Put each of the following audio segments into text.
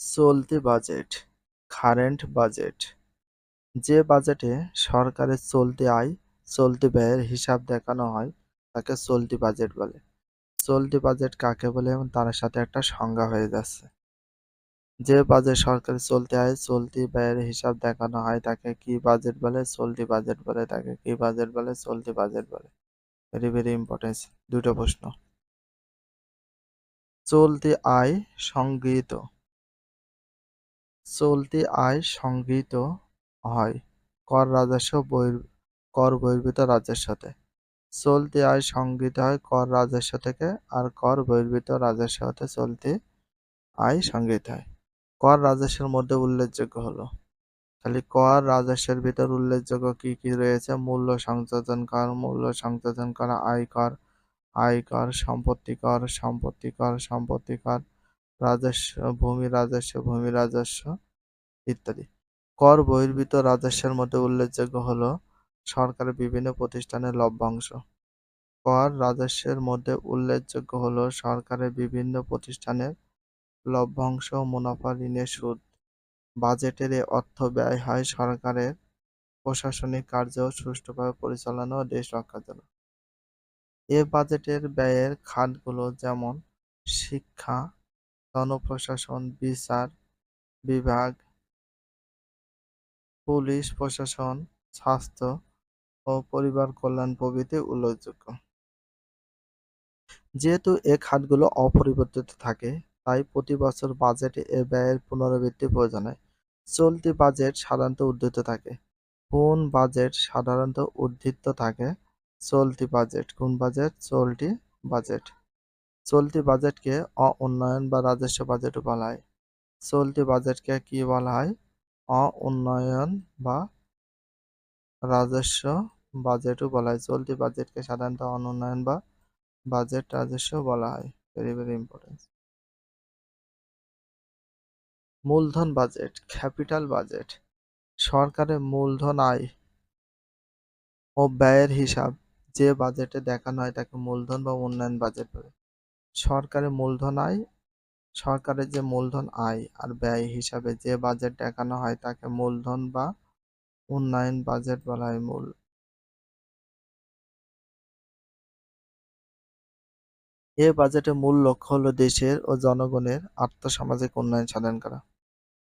চলতি budget current budget যে বাজেটে সরকারের চলতি আয়, চলতি ব্যয়ের হিসাব দেখানো হয়, তাকে চলতি বাজেট বলে। চলতি বাজেট কাকে বলে? এবং তার সাথে একটা সংজ্ঞা হয়ে যাচ্ছে। যে বাজেট সরকারের চলতি আয়, চলতি ব্যয়ের হিসাব দেখানো হয়, তাকে কি বাজেট বলে? চলতি বাজেট বলে, তাকে কি বাজেট বলে? চলতি বাজেট বলে। ভেরি ভেরি ইম্পর্টেন্স দুটো প্রশ্ন। চলতি আয় সংগৃহীত। চলতি আয় সংগৃহীত হয় কর রাজস্ব কর বহির্ভূত রাজস্বতে চলতি আয় সংগৃহীত হয় কর রাজস্ব থেকে আর কর বহির্ভূত রাজস্ব হতে চলতি আয় সংগৃহীত হয়। কর রাজস্বের মধ্যে উল্লেখযোগ্য হলো খালি কর রাজস্বের ভিতর উল্লেখযোগ্য কি কি রয়েছে? মূল্য সংযোজন কর, মূল্য সংযোজন করা আয় কর আয় কর, সম্পত্তি কর সম্পত্তি কর সম্পত্তি কর রাজস্ব, ভূমি রাজস্ব ভূমি রাজস্ব ইত্যাদি। কর বহির্ভূত রাজস্বের মধ্যে উল্লেখযোগ্য হলো সরকারের বিভিন্ন প্রতিষ্ঠানের লভ্যাংশ। কর রাজস্বের মধ্যে উল্লেখযোগ্য হলো সরকারের বিভিন্ন প্রতিষ্ঠানের লভ্যাংশ মুনাফা ঋণের সুদ। বাজেটের এ অর্থ ব্যয় হয় সরকারের প্রশাসনিক কার্য সুষ্ঠুভাবে পরিচালনা ও দেশ রক্ষার জন্য। এ বাজেটের ব্যয়ের খাতগুলো যেমন শিক্ষা জনপ্রশাসন, বিচার বিভাগ, পুলিশ প্রশাসন, স্বাস্থ্য ও পরিবার কল্যাণ প্রভৃতি উল্লেখযোগ্য। যেহেতু এ খাতগুলো অপরিবর্তিত থাকে, তাই প্রতি বছর বাজেটে এ ব্যয়ের পুনরাবৃত্তি প্রয়োজন হয় চলতি বাজেট সাধারণত উদ্ধৃত থাকে। কোন বাজেট সাধারণত উদ্ধৃত থাকে? চলতি বাজেট। কোন বাজেট? চলতি বাজেট। চলতি বাজেটকে অ উন্নয়ন বা রাজস্ব বাজেটও বলা হয়। চলতি বাজেটকে কি বলা হয়? অ উন্নয়ন বা রাজস্ব বাজেটও বলা হয়। চলতি বাজেটকে সাধারণত অনুন্নয়ন বা বাজেট রাজস্ব বলা হয়। ভেরি ভেরি ইম্পর্টেন্ট মূলধন বাজেট, ক্যাপিটাল বাজেট, সরকারের মূলধন আয় ও ব্যয়ের হিসাব। যে বাজেটে দেখানো হয় তাকে মূলধন বা উন্নয়ন বাজেট বলে। সরকারের মূলধন আয়, সরকারের যে মূলধন আয় আর ব্যয় হিসাবে যে বাজেট দেখানো হয় তাকে মূলধন বা উন্নয়ন বাজেট বলা হয় মূল। এ বাজেটের মূল লক্ষ্য হলো দেশের ও জনগণের আর্থসামাজিক উন্নয়ন সাধন করা।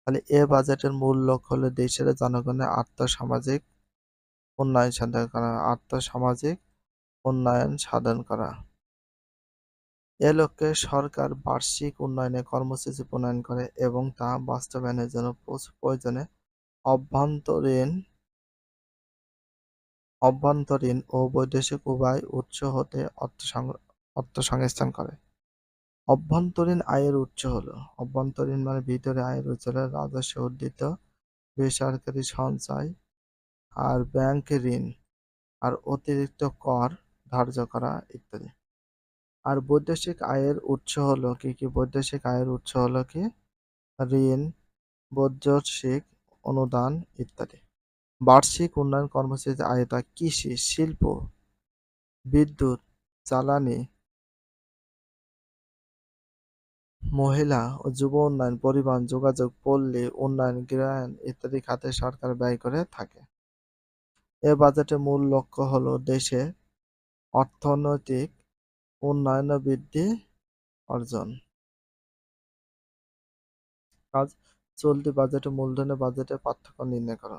তাহলে এ বাজেটের মূল লক্ষ্য হলো দেশের জনগণের আর্থসামাজিক উন্নয়ন সাধন করা, আর্থসামাজিক উন্নয়ন সাধন করা। এ লক্ষ্যে সরকার বার্ষিক উন্নয়নের কর্মসূচি প্রণয়ন করে এবং তা বাস্তবায়নের জন্য প্রয়োজনে অভ্যন্তরীণ অভ্যন্তরীণ ও বৈদেশিক উভয় উৎস হতে অর্থ সংস্থান করে। অভ্যন্তরীণ আয়ের উৎস হলো, অভ্যন্তরীণ মানে ভিতরে আয়ের উৎস হলো রাজস্ব উদ্ধৃত বেসরকারি সঞ্চয় আর ব্যাংক ঋণ, আর অতিরিক্ত কর ধার্য করা ইত্যাদি। আর বৈদেশিক আয়ের উৎস হলো কি কি? বৈদেশিক আয়ের উৎস হলো কি? ঋণ, বৈদেশিক অনুদান ইত্যাদি। বার্ষিক উন্নয়ন কর্মসূচির আয়তা কৃষি, শিল্প, বিদ্যুৎ, জ্বালানি, মহিলা ও যুব উন্নয়ন, পরিবহন, যোগাযোগ, পল্লী উন্নয়ন গৃহায়ন ইত্যাদি খাতে সরকার ব্যয় করে থাকে। এ বাজেটের মূল লক্ষ্য হলো দেশে অর্থনৈতিক উন্নয়ন ও বৃদ্ধি অর্জন। কাজ চলতি বাজেটে মূলধনের বাজেটে পার্থক্য নির্ণয় করা।